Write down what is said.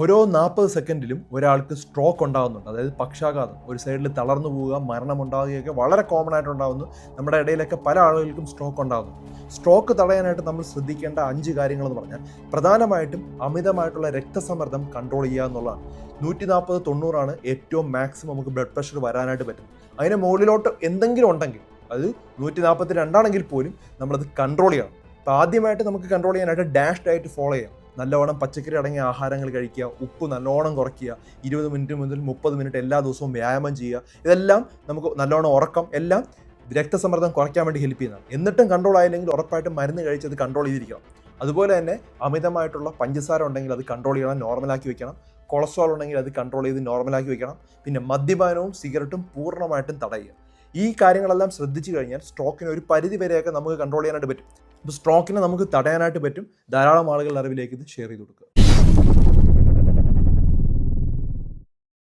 ഓരോ നാൽപ്പത് സെക്കൻഡിലും ഒരാൾക്ക് സ്ട്രോക്ക് ഉണ്ടാകുന്നുണ്ട്. അതായത് പക്ഷാഘാതം. ഒരു സൈഡിൽ തളർന്നു പോവുക മരണം ഉണ്ടാവുകയൊക്കെ വളരെ കോമൺ ആയിട്ട് ഉണ്ടാകുന്നു നമ്മുടെ ഇടയിലൊക്കെ പല ആളുകൾക്കും സ്ട്രോക്ക് ഉണ്ടാകുന്നു. സ്ട്രോക്ക് തടയാനായിട്ട് നമ്മൾ ശ്രദ്ധിക്കേണ്ട അഞ്ച് കാര്യങ്ങൾ എന്ന് പറഞ്ഞാൽ പ്രധാനമായിട്ടും അമിതമായിട്ടുള്ള രക്തസമ്മർദ്ദം കൺട്രോൾ ചെയ്യുക എന്നുള്ളതാണ്. നൂറ്റി നാൽപ്പത് തൊണ്ണൂറാണ് ഏറ്റവും മാക്സിമം നമുക്ക് ബ്ലഡ് പ്രഷർ വരാനായിട്ട് പറ്റും. അതിന് മുകളിലോട്ട് എന്തെങ്കിലും ഉണ്ടെങ്കിൽ അത് നൂറ്റി നാൽപ്പത്തി രണ്ടാണെങ്കിൽ പോലും നമ്മളത് കൺട്രോൾ ചെയ്യണം. അപ്പോൾ ആദ്യമായിട്ട് നമുക്ക് കൺട്രോൾ ചെയ്യാനായിട്ട് ഡാഷ് ഡയറ്റ് ഫോളോ ചെയ്യാം നല്ലവണ്ണം പച്ചക്കറി അടങ്ങിയ ആഹാരങ്ങൾ കഴിക്കുക ഉപ്പ് നല്ലോണം കുറയ്ക്കുക ഇരുപത് മിനിറ്റ് മുതൽ മുപ്പത് മിനിറ്റ് എല്ലാ ദിവസവും വ്യായാമം ചെയ്യുക. ഇതെല്ലാം നമുക്ക് നല്ലോണം ഉറക്കം എല്ലാം രക്തസമ്മർദ്ദം കുറയ്ക്കാൻ വേണ്ടി ഹെൽപ്പ് ചെയ്യുന്നതാണ്. എന്നിട്ടും കൺട്രോൾ ആയില്ലെങ്കിൽ ഉറപ്പായിട്ടും മരുന്ന് കഴിച്ചത് കൺട്രോൾ ചെയ്തിരിക്കണം. അതുപോലെ തന്നെ അമിതമായിട്ടുള്ള പഞ്ചസാര ഉണ്ടെങ്കിൽ അത് കൺട്രോൾ ചെയ്യണം നോർമലാക്കി വെക്കണം. കൊളസ്ട്രോൾ ഉണ്ടെങ്കിൽ അത് കൺട്രോൾ ചെയ്ത് നോർമലാക്കി വെക്കണം. പിന്നെ മദ്യപാനവും സിഗരറ്റും പൂർണമായിട്ടും തടയുക. ഈ കാര്യങ്ങളെല്ലാം ശ്രദ്ധിച്ചു കഴിഞ്ഞാൽ സ്ട്രോക്കിന് ഒരു പരിധി വരെയൊക്കെ നമുക്ക് കൺട്രോൾ ചെയ്യാനായിട്ട് പറ്റും. അപ്പോൾ സ്ട്രോക്കിനെ നമുക്ക് തടയാനായിട്ട് പറ്റും. ധാരാളം ആളുകളുടെ അറിവിലേക്ക് ഇത് ഷെയർ ചെയ്ത് കൊടുക്കുക.